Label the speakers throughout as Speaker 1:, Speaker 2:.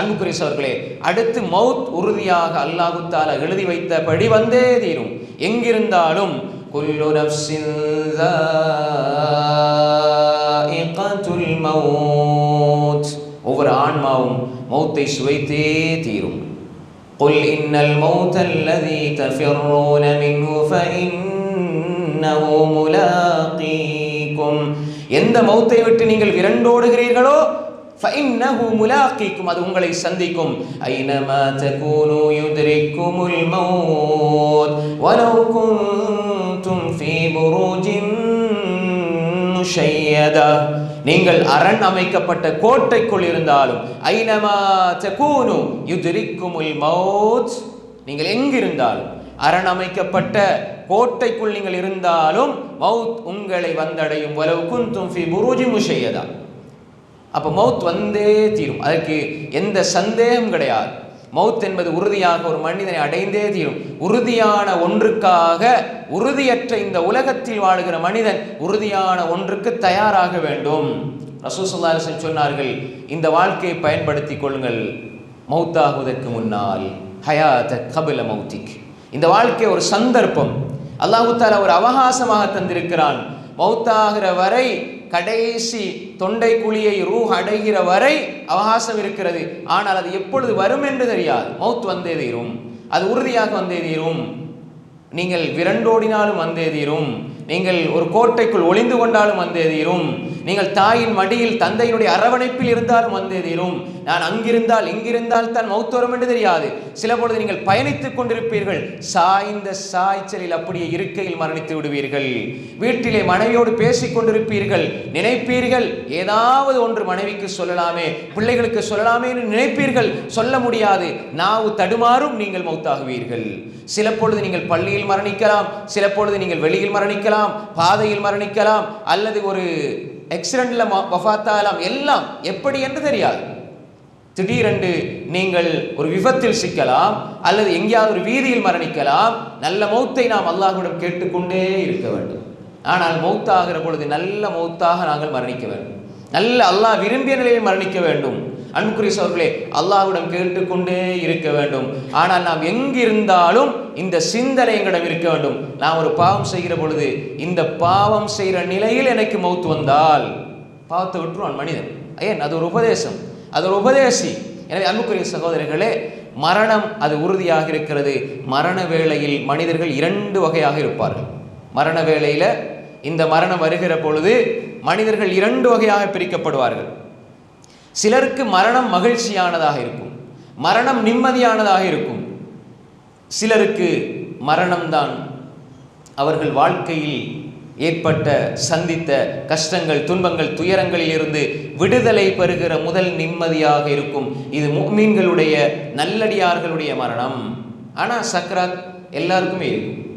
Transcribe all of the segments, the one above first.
Speaker 1: அன்புக்குரியவர்களே அடுத்து மௌத் உறுதியாக அல்லாஹு தாலா எழுதி வைத்தபடி வந்தே தீரும் எங்கிருந்தாலும் குல்லு நஃப்ஸின் ذائقة மௌத் ஒவ்வொரு ஆன்மாவும் மௌத்தை சுவைத்தே தீரும் قل إن الموت الذي تفرون منه فإنه ملاقيكم எந்த மௌத்தை விட்டு நீங்கள் விரண்டோடுகிறீர்களோ முலாக்கிக்கும் அது உங்களை சந்திக்கும் ஐனமா தகூனு யுத்ரிக்குமுல் மௌத் வலவ் குன்தும் ஃபீ புரூஜின் முஷையதா நீங்கள் அரண் அமைக்கப்பட்ட கோட்டைக்குள் இருந்தாலும் ஐனமா தகூனு யுத்ரிக்குமுல் மௌத் நீங்கள் எங்கிருந்தாலும் அரணமைக்கப்பட்ட கோட்டைக்குள் நீங்கள் இருந்தாலும் மௌத் உங்களை வந்தடையும் வலவு குந்தும் ஃபி புரூஜி முஷையதா அப்போ மௌத் வந்தே தீரும். அதற்கு எந்த சந்தேகம் கிடையாது. மௌத் என்பது உறுதியாக ஒரு மனிதனை அடைந்தே தீரும். உறுதியான ஒன்றுக்காக உறுதியற்ற இந்த உலகத்தில் வாழுகிற மனிதன் உறுதியான ஒன்றுக்கு தயாராக வேண்டும். ரசூசுல்லா சொன்னார்கள் இந்த வாழ்க்கையை பயன்படுத்திக் கொள்ளுங்கள். மௌத்தாகுவதற்கு முன்னால் ஹயாத கபில மௌத்திக் இந்த வாழ்க்கை ஒரு சந்தர்ப்பம். அல்லாஹு தாலா ஒரு அவகாசமாக தந்திருக்கிறான். மௌத்தாகிற வரை கடைசி தொண்டை குழியை ரூ அடைகிற வரை அவகாசம் இருக்கிறது. ஆனால் அது எப்பொழுது வரும் என்று தெரியாது. மௌத் வந்தே தீரும். அது உறுதியாக வந்தே தீரும். நீங்கள் விரண்டோடினாலும் வந்தே தீரும். நீங்கள் ஒரு கோட்டைக்குள் ஒளிந்து கொண்டாலும் வந்தே தீரும். நீங்கள் தாயின் மடியில் தந்தையினுடைய அரவணைப்பில் இருந்தாலும் வந்தே தீரும். நான் அங்கிருந்தால் இங்கிருந்தால் தான் மௌத்து வரும் என்று தெரியாது. சில பொழுது நீங்கள் பயணித்துக் கொண்டிருப்பீர்கள். சாய்ந்த சாய்ச்சலில் அப்படியே இருக்கையில் மரணித்து விடுவீர்கள். வீட்டிலே மனைவியோடு பேசிக் கொண்டிருப்பீர்கள். நினைப்பீர்கள் ஏதாவது ஒன்று மனைவிக்கு சொல்லலாமே பிள்ளைகளுக்கு சொல்லலாமே என்று நினைப்பீர்கள். சொல்ல முடியாது. நாவு தடுமாறும் நீங்கள் மௌத்தாகுவீர்கள். சில பொழுது நீங்கள் பள்ளியில் மரணிக்கலாம். சில பொழுது நீங்கள் வெளியில் மரணிக்கலாம். பாதையில் மரணிக்கலாம். அல்லது ஒரு எக்ஸிடெண்ட்டில் வஃத்தாலாம் எல்லாம் எப்படி என்று தெரியாது. திடீரென்று நீங்கள் ஒரு விபத்தில் சிக்கலாம் அல்லது எங்கேயாவது ஒரு வீதியில் மரணிக்கலாம் நல்ல மௌத்தை நாம் அல்லாஹுடன் கேட்டுக்கொண்டே இருக்க வேண்டும். ஆனால் மௌத்தாகிற பொழுது நல்ல மௌத்தாக நாங்கள் மரணிக்க வேண்டும். நல்ல அல்லாஹ் விரும்பிய நிலையில் மரணிக்க வேண்டும். அன்புக்குரிய சோர்களே அல்லாஹ்விடம் கேட்டுக்கொண்டே இருக்க வேண்டும். ஆனால் நாம் எங்கிருந்தாலும் இந்த சிந்தனை எங்களிடம் இருக்க வேண்டும். நாம் ஒரு பாவம் செய்கிற பொழுது இந்த பாவம் செய்கிற நிலையில் எனக்கு மௌத்து வந்தால் பாவத்தை விட்டுருவான் மனிதன். ஏன்? அது ஒரு உபதேசம். அது ஒரு உபதேசி. எனவே அன்புக்குரிய சகோதரர்களே மரணம் அது உறுதியாக இருக்கிறது. மரண வேளையில் மனிதர்கள் இரண்டு வகையாக இருப்பார்கள். மரண வேளையில் இந்த மரணம் வருகிற பொழுது மனிதர்கள் இரண்டு வகையாக பிரிக்கப்படுவார்கள். சிலருக்கு மரணம் மகிழ்ச்சியானதாக இருக்கும். மரணம் நிம்மதியானதாக இருக்கும். சிலருக்கு மரணம்தான் அவர்கள் வாழ்க்கையில் ஏற்பட்ட சந்தித்த கஷ்டங்கள் துன்பங்கள் துயரங்களில் இருந்து விடுதலை பெறுகிற முதல் நிம்மதியாக இருக்கும். இது மீன்களுடைய நல்லடியார்களுடைய மரணம். ஆனால் சக்ராத் எல்லாருக்குமே இருக்கும்.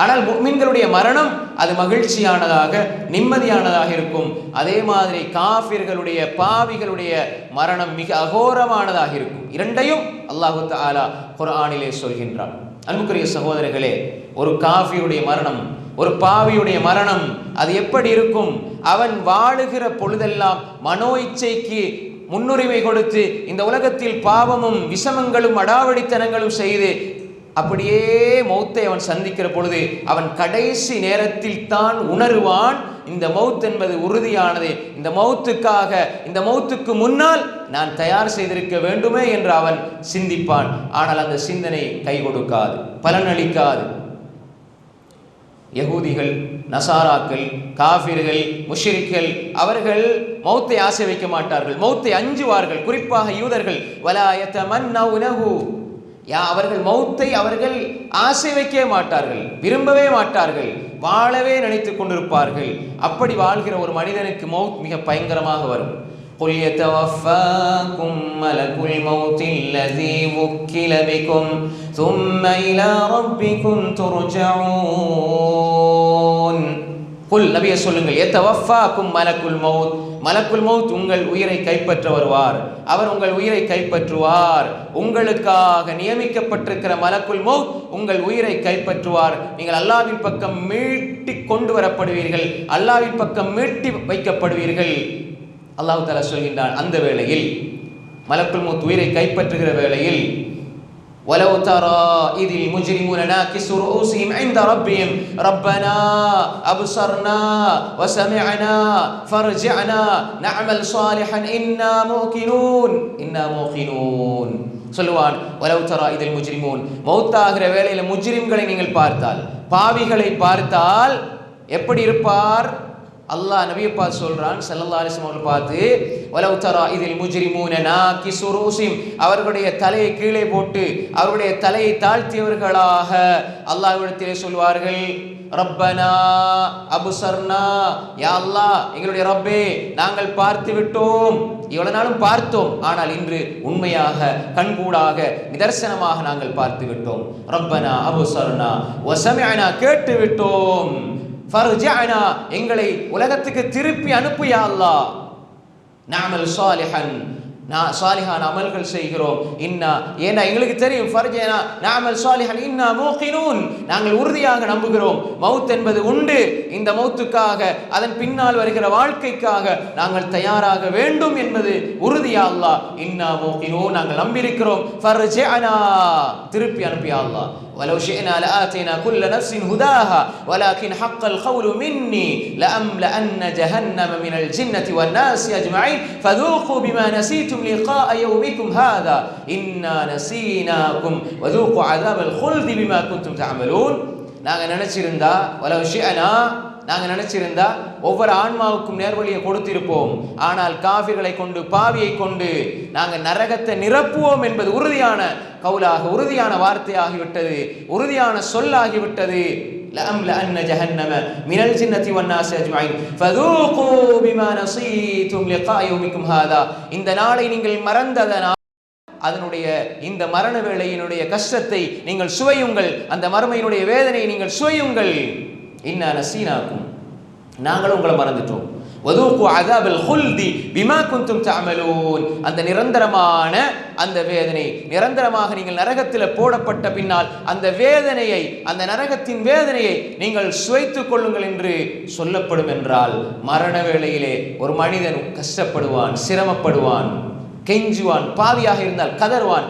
Speaker 1: ஆனால் முக்மீன்களுடைய மரணம் அது மகிழ்ச்சியானதாக நிம்மதியானதாக இருக்கும். அதே மாதிரி காஃபிர்களுடைய பாவிகளுடைய மரணம் மிக அகோரமானதாக இருக்கும். இரண்டையும் அல்லாஹு தாலா குரானிலே சொல்கின்றான். அன்புக்குரிய சகோதரர்களே ஒரு காஃபியுடைய மரணம் ஒரு பாவியுடைய மரணம் அது எப்படி இருக்கும்? அவன் வாழுகிற பொழுதெல்லாம் மனோ இச்சைக்கு முன்னுரிமை கொடுத்து இந்த உலகத்தில் பாவமும் விஷமங்களும் அடாவடித்தனங்களும் செய்து அப்படியே மௌத்தை அவன் சந்திக்கிற பொழுது அவன் கடைசி நேரத்தில் தான் உணருவான் இந்த மௌத் என்பது உறுதியானது இந்த மௌத்துக்காக இந்த மௌத்துக்கு முன்னால் நான் தயார் செய்திருக்க வேண்டுமே என்று அவன் சிந்திப்பான். ஆனால் அந்த சிந்தனை கை கொடுக்காது பலனளிக்காது யகூதிகள் நசாராக்கள் காஃபிர்கள் முஷ்ரிக்கள் அவர்கள் மௌத்தை ஆசை வைக்க மாட்டார்கள். மௌத்தை அஞ்சுவார்கள். குறிப்பாக யூதர்கள் வலாயத்த மன்னவுனஹு யா அவர்கள் மௌத்தை அவர்கள் ஆசை வைக்கவே மாட்டார்கள் விரும்பவே மாட்டார்கள் வாழவே நினைத்துக் கொண்டிருப்பார்கள் அப்படி வாழ்கிற ஒரு மனிதனுக்கு மௌத் மிக பயங்கரமாக வரும் قل يتوفاكم ملك الموت الذي وكل بكم ثم إلى ربكم ترجعون குல் நபியை சொல்லுங்கள் எத்தவஃபாக்கும் மலக்குல் மௌத் மலக்குல் மௌத் உங்கள் உயிரை கைப்பற்ற வருவார் அவர் உங்கள் உயிரை கைப்பற்றுவார். உங்களுக்காக நியமிக்கப்பட்டிருக்கிற மலக்குல் மௌத் உங்கள் உயிரை கைப்பற்றுவார். நீங்கள் அல்லாவின் பக்கம் மீட்டி கொண்டு வரப்படுவீர்கள். அல்லாவின் பக்கம் மீட்டி வைக்கப்படுவீர்கள். அல்லாஹ் தலா சொல்கின்றான் அந்த வேளையில் மலக்குள் மௌத் உயிரை கைப்பற்றுகிற வேளையில் ولو ترى إذ المجرمون ناكسوا رؤوسهم عند ربهم ربنا أبصرنا وسمعنا فارجعنا نعمل صالحا إنا موقنون إنا موقنون சொல்லுவான் வலவு தரா இதில் முஜ்ரிமூன் மௌத்தாகிற வேளையில முஜ்ரிம்களை நீங்கள் பார்த்தால் பாவிகளை பார்த்தால் எப்படி இருப்பார் அல்லாஹ் நபியை பார்த்து சொல்றான் செல்லல்லா அலைஹி பார்த்து வலவு தரா இதில் முஜ்ரிமூன நாகிசு அவர்களுடைய தலையை கீழே போட்டு அவருடைய தலையை தாழ்த்தியவர்களாக அல்லாஹ்விடத்திலே சொல்வார்கள் ரப்பனா அபுசர்னா யா அல்லாஹ் எங்களுடைய ரப்பே நாங்கள் பார்த்து விட்டோம். இவ்வளவு நாளும் பார்த்தோம் ஆனால் இன்று உண்மையாக கண்கூடாக நிதர்சனமாக நாங்கள் பார்த்து விட்டோம். ரப்பனா அபுசர்னா வசமிஅனா கேட்டு விட்டோம். ஃபர்ஜஅனா எங்களை உலகத்துக்கு திருப்பி அனுப்பு யா அல்லாஹ். நாமல் சாலிஹன். நான் சாலிஹான் அமல்கள் செய்கிறோம். இன்னா ஏன்னா எங்களுக்கு தெரியும் ஃபர்ஜேனா நாமல் சாலிஹன் இன்னா மூக்கினூன். நாங்கள் உறுதியாக நம்புகிறோம். மவுத் என்பது உண்டு. இந்த மௌத்துக்காக அதன் பின்னால் வருகிற வாழ்க்கைக்காக நாங்கள் தயாராக வேண்டும் என்பது உறுதியா அல்லாஹ். இன்னா மூக்கினூன் நாங்கள் நம்பியிருக்கிறோம். ஃபர்ஜனா திருப்பி அனுப்பியா அல்லாஹ். ولو شئنا لآتينا كل نفس هداها ولكن حق القول مني لأملأن جهنم من الجنة والناس أجمعين فذوقوا بما نسيتم لقاء يومكم هذا إنا نسيناكم وذوقوا عذاب الخلد بما كنتم تعملون நாங்கள் நினைச்சிருந்தா வலவு ஷிஅனா நாங்கள் நினைச்சிருந்தா ஒவ்வொரு ஆன்மாவுக்கும் நேர்வழியை கொடுத்திருப்போம் ஆனால் காஃபிர்களை கொண்டு பாவியை கொண்டு நாங்கள் நரகத்தை நிரப்புவோம் என்பது உறுதியான கவுலாக உறுதியான வார்த்தையாகிவிட்டது உறுதியான சொல்லாகிவிட்டது لأملأن جهنم من الجنة والناس أجمعين فذوقوا بما نسيتم لقاء يومكم هذا இந்த நாளை நீங்கள் மறந்ததனால் அதனுடைய இந்த மரண வேளையினுடைய கஷ்டத்தை நீங்கள் சுவையுங்கள் அந்த மறுமையினுடைய வேதனையை நீங்கள் சுவையுங்கள் இன்னா நசீனாக்கும். நாங்களும் உங்களை மறந்துட்டோம். வதூக்கு அதாபில் ஹுல்தி பிமா குந்தும் தஅமலூன். அந்த நிரந்தரமான அந்த வேதனை நிரந்தரமாக நீங்கள் நரகத்தில் போடப்பட்ட பின்னால் அந்த வேதனையை அந்த நரகத்தின் வேதனையை நீங்கள் சுவைத்துக் கொள்ளுங்கள் என்று சொல்லப்படும் என்றால் மரண வேளையிலே ஒரு மனிதன் கஷ்டப்படுவான் சிரமப்படுவான் கெஞ்சுவான் பாவியாக இருந்தால் கதறுவான்